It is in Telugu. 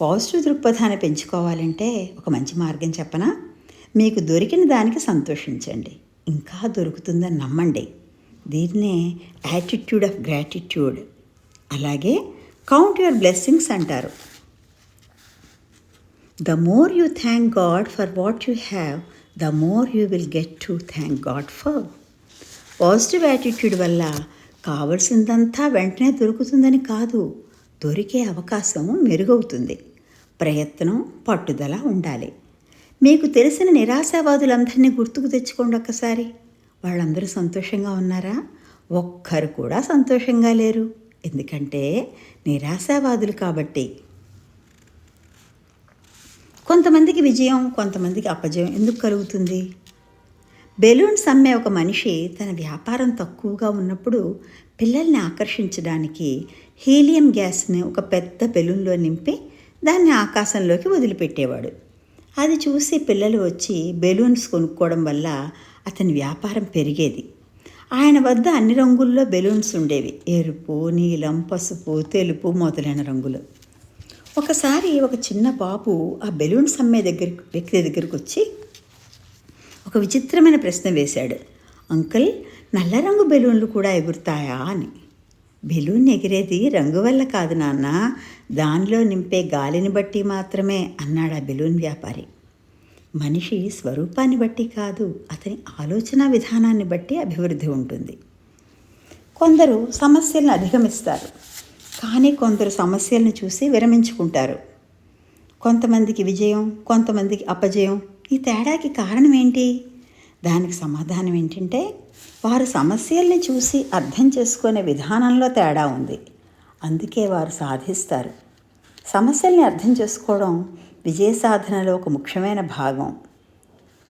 పాజిటివ్ దృక్పథాన్ని పెంచుకోవాలంటే ఒక మంచి మార్గం చెప్పనా? మీకు దొరికిన దానికి సంతోషించండి. ఇంకా దొరుకుతుందని నమ్మండి. దీన్నే యాటిట్యూడ్ ఆఫ్ గ్రాటిట్యూడ్ అలాగే కౌంట్ యువర్ బ్లెస్సింగ్స్ అంటారు. The more you thank God for what you have the more you will get to thank God for positive attitude వల్ల కావలసిందంతా వెంటనే దొరుకుతుందని కాదు దొరికే అవకాశం మెరుగవుతుంది. ప్రయత్నం పట్టుదల ఉండాలి. మీకు తెలిసిన నిరాశావాదులందరినీ గుర్తుకు తెచ్చుకోండి ఒక్కసారి. వాళ్ళందరూ సంతోషంగా ఉన్నారా? ఒక్కరు కూడా సంతోషంగా లేరు. ఎందుకంటే నిరాశావాదులు కాబట్టి. కొంతమందికి విజయం కొంతమందికి అపజయం ఎందుకు కలుగుతుంది? బెలూన్స్ అమ్మే ఒక మనిషి తన వ్యాపారం తక్కువగా ఉన్నప్పుడు పిల్లల్ని ఆకర్షించడానికి హీలియం గ్యాస్ని ఒక పెద్ద బెలూన్లో నింపి దాన్ని ఆకాశంలోకి వదిలిపెట్టేవాడు. అది చూసి పిల్లలు వచ్చి బెలూన్స్ కొనుక్కోవడం వల్ల అతని వ్యాపారం పెరిగేది. ఆయన వద్ద అన్ని రంగుల్లో బెలూన్స్ ఉండేవి. ఎరుపు నీలం పసుపు తెలుపు మొదలైన రంగులు. ఒకసారి ఒక చిన్న బాబు ఆ బెలూన్స్ అమ్మే దగ్గర వ్యక్తి దగ్గరకు వచ్చి ఒక విచిత్రమైన ప్రశ్న వేశాడు. అంకుల్ నల్ల రంగు బెలూన్లు కూడా ఎగురుతాయా? అని. బెలూన్ ఎగిరేది రంగు వల్ల కాదు నాన్న. దానిలో నింపే గాలిని బట్టి మాత్రమే అన్నాడు ఆ బెలూన్ వ్యాపారి. మనిషి స్వరూపాన్ని బట్టి కాదు అతని ఆలోచన విధానాన్ని బట్టి అభివృద్ధి ఉంటుంది. కొందరు సమస్యలను అధిగమిస్తారు కానీ కొందరు సమస్యలను చూసి విరమించుకుంటారు. కొంతమందికి విజయం కొంతమందికి అపజయం ఈ తేడాకి కారణం ఏంటి? దానికి సమాధానం ఏంటంటే వారు సమస్యల్ని చూసి అర్థం చేసుకునే విధానంలో తేడా ఉంది. అందుకే వారు సాధిస్తారు. సమస్యల్ని అర్థం చేసుకోవడం విజయ సాధనలో ఒక ముఖ్యమైన భాగం.